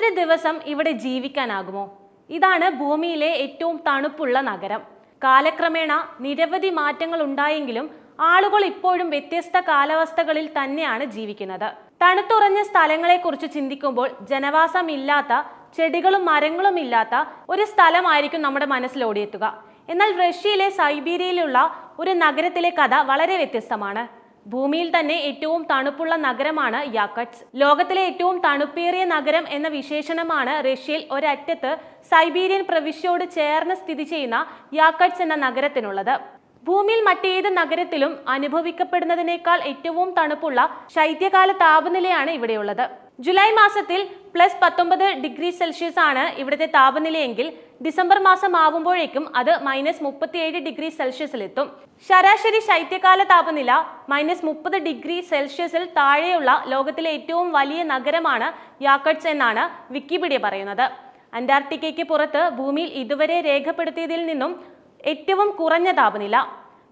ഒരു ദിവസം ഇവിടെ ജീവിക്കാനാകുമോ? ഇതാണ് ഭൂമിയിലെ ഏറ്റവും തണുപ്പുള്ള നഗരം. കാലക്രമേണ നിരവധി മാറ്റങ്ങൾ ഉണ്ടായെങ്കിലും ആളുകൾ ഇപ്പോഴും വ്യത്യസ്ത കാലാവസ്ഥകളിൽ തന്നെയാണ് ജീവിക്കുന്നത്. തണുത്തുറഞ്ഞ സ്ഥലങ്ങളെക്കുറിച്ച് ചിന്തിക്കുമ്പോൾ ജനവാസമില്ലാത്ത ചെടികളും മരങ്ങളും ഇല്ലാത്ത ഒരു സ്ഥലമായിരിക്കും നമ്മുടെ മനസ്സിൽ ഓടിയെത്തുക. എന്നാൽ റഷ്യയിലെ സൈബീരിയയിലുള്ള ഒരു നഗരത്തിലെ കഥ വളരെ വ്യത്യസ്തമാണ്. ഭൂമിയിൽ തന്നെ ഏറ്റവും തണുപ്പുള്ള നഗരമാണ് യാക്കട്സ്. ലോകത്തിലെ ഏറ്റവും തണുപ്പേറിയ നഗരം എന്ന വിശേഷണമാണ് റഷ്യയിൽ ഒരറ്റത്ത് സൈബീരിയൻ പ്രവിശ്യയോട് ചേർന്ന് സ്ഥിതി ചെയ്യുന്ന യാക്കട്സ് എന്ന നഗരത്തിനുള്ളത്. ഭൂമിയിൽ മറ്റേത് നഗരത്തിലും അനുഭവിക്കപ്പെടുന്നതിനേക്കാൾ ഏറ്റവും തണുപ്പുള്ള ശൈത്യകാല താപനിലയാണ് ഇവിടെയുള്ളത്. ജൂലൈ മാസത്തിൽ പ്ലസ് പത്തൊമ്പത് ഡിഗ്രി സെൽഷ്യസ് ആണ് ഇവിടുത്തെ താപനിലയെങ്കിൽ ഡിസംബർ മാസം ആവുമ്പോഴേക്കും അത് മൈനസ് മുപ്പത്തിയേഴ് ഡിഗ്രി സെൽഷ്യസിലെത്തും. ശരാശരി ശൈത്യകാല താപനില മൈനസ് മുപ്പത് ഡിഗ്രി സെൽഷ്യസിൽ താഴെയുള്ള ലോകത്തിലെ ഏറ്റവും വലിയ നഗരമാണ് യാക്കട്സ് എന്നാണ് വിക്കിപീഡിയ പറയുന്നത്. അന്റാർട്ടിക്കയ്ക്ക് പുറത്ത് ഭൂമിയിൽ ഇതുവരെ രേഖപ്പെടുത്തിയതിൽ നിന്നും ഏറ്റവും കുറഞ്ഞ താപനില.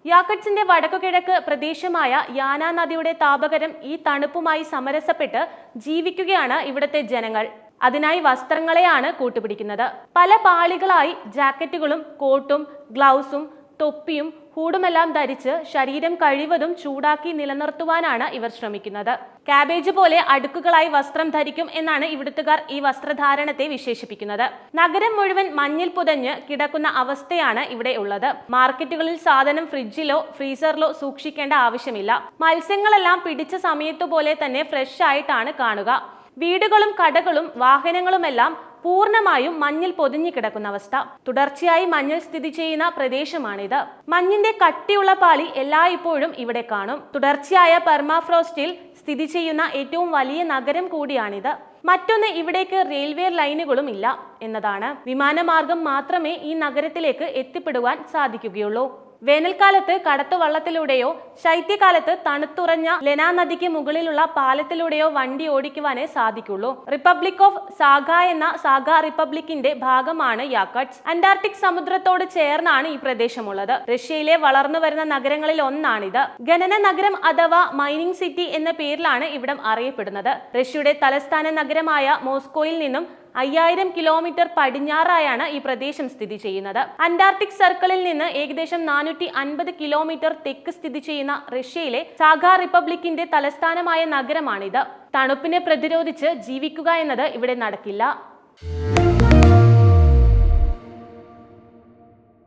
യാക്കട്സിന്റെ വടക്കുകിഴക്ക് പ്രദേശമായ യാന നദിയുടെ താപകരം ഈ തണുപ്പുമായി സമരസപ്പെട്ട് ജീവിക്കുകയാണ് ഇവിടുത്തെ ജനങ്ങൾ. അതിനായി വസ്ത്രങ്ങളെയാണ് കൂട്ടുപിടിക്കുന്നത്. പല പാളികളായി ജാക്കറ്റുകളും കോട്ടും ഗ്ലൗസും തൊപ്പിയും ഹൂഡുമെല്ലാം ധരിച്ച് ശരീരം കഴിവതും ചൂടാക്കി നിലനിർത്തുവാനാണ് ഇവർ ശ്രമിക്കുന്നത്. കാബേജ് പോലെ അടുക്കുകളായി വസ്ത്രം ധരിക്കും എന്നാണ് ഇവിടുത്തുകാർ ഈ വസ്ത്രധാരണത്തെ വിശേഷിപ്പിക്കുന്നത്. നഗരം മുഴുവൻ മഞ്ഞിൽ പുതഞ്ഞ് കിടക്കുന്ന അവസ്ഥയാണ് ഇവിടെ ഉള്ളത്. മാർക്കറ്റുകളിൽ സാധനം ഫ്രിഡ്ജിലോ ഫ്രീസറിലോ സൂക്ഷിക്കേണ്ട ആവശ്യമില്ല. മത്സ്യങ്ങളെല്ലാം പിടിച്ച സമയത്തുപോലെ തന്നെ ഫ്രഷ് ആയിട്ടാണ് കാണുക. വീടുകളും കടകളും വാഹനങ്ങളുമെല്ലാം പൂർണമായും മഞ്ഞിൽ പൊതിഞ്ഞു കിടക്കുന്ന അവസ്ഥ. തുടർച്ചയായി മഞ്ഞിൽ സ്ഥിതി ചെയ്യുന്ന പ്രദേശമാണിത്. മഞ്ഞിന്റെ കട്ടിയുള്ള പാളി എല്ലായ്പ്പോഴും ഇവിടെ കാണും. തുടർച്ചയായ പെർമാഫ്രോസ്റ്റിൽ സ്ഥിതി ചെയ്യുന്ന ഏറ്റവും വലിയ നഗരം കൂടിയാണിത്. മറ്റൊന്ന് ഇവിടേക്ക് റെയിൽവേ ലൈനുകളും ഇല്ല എന്നതാണ്. വിമാനമാർഗം മാത്രമേ ഈ നഗരത്തിലേക്ക് എത്തിപ്പെടുവാൻ സാധിക്കുകയുള്ളൂ. വേനൽക്കാലത്ത് കടത്തു വള്ളത്തിലൂടെയോ ശൈത്യകാലത്ത് തണുത്തുറഞ്ഞ ലെനാ നദിക്ക് മുകളിലുള്ള പാലത്തിലൂടെയോ വണ്ടി ഓടിക്കുവാനേ സാധിക്കുള്ളൂ. റിപ്പബ്ലിക് ഓഫ് സാഗ എന്ന സാഗ റിപ്പബ്ലിക്കിന്റെ ഭാഗമാണ് യാക്കട്സ്. അന്റാർട്ടിക് സമുദ്രത്തോട് ചേർന്നാണ് ഈ പ്രദേശമുള്ളത്. റഷ്യയിലെ വളർന്നു വരുന്ന നഗരങ്ങളിൽ ഒന്നാണിത്. ഖനന നഗരം അഥവാ മൈനിങ് സിറ്റി എന്ന പേരിലാണ് ഇവിടം അറിയപ്പെടുന്നത്. റഷ്യയുടെ തലസ്ഥാന നഗരമായ മോസ്കോയിൽ നിന്നും അയ്യായിരം കിലോമീറ്റർ പടിഞ്ഞാറായാണ് ഈ പ്രദേശം സ്ഥിതി ചെയ്യുന്നത്. അന്റാർട്ടിക് സർക്കിളിൽ നിന്ന് ഏകദേശം നാനൂറ്റി അൻപത് കിലോമീറ്റർ തെക്ക് സ്ഥിതി ചെയ്യുന്ന റഷ്യയിലെ സാഗാ റിപ്പബ്ലിക്കിന്റെ തലസ്ഥാനമായ നഗരമാണിത്. തണുപ്പിനെ പ്രതിരോധിച്ച് ജീവിക്കുക എന്നത് ഇവിടെ നടക്കില്ല.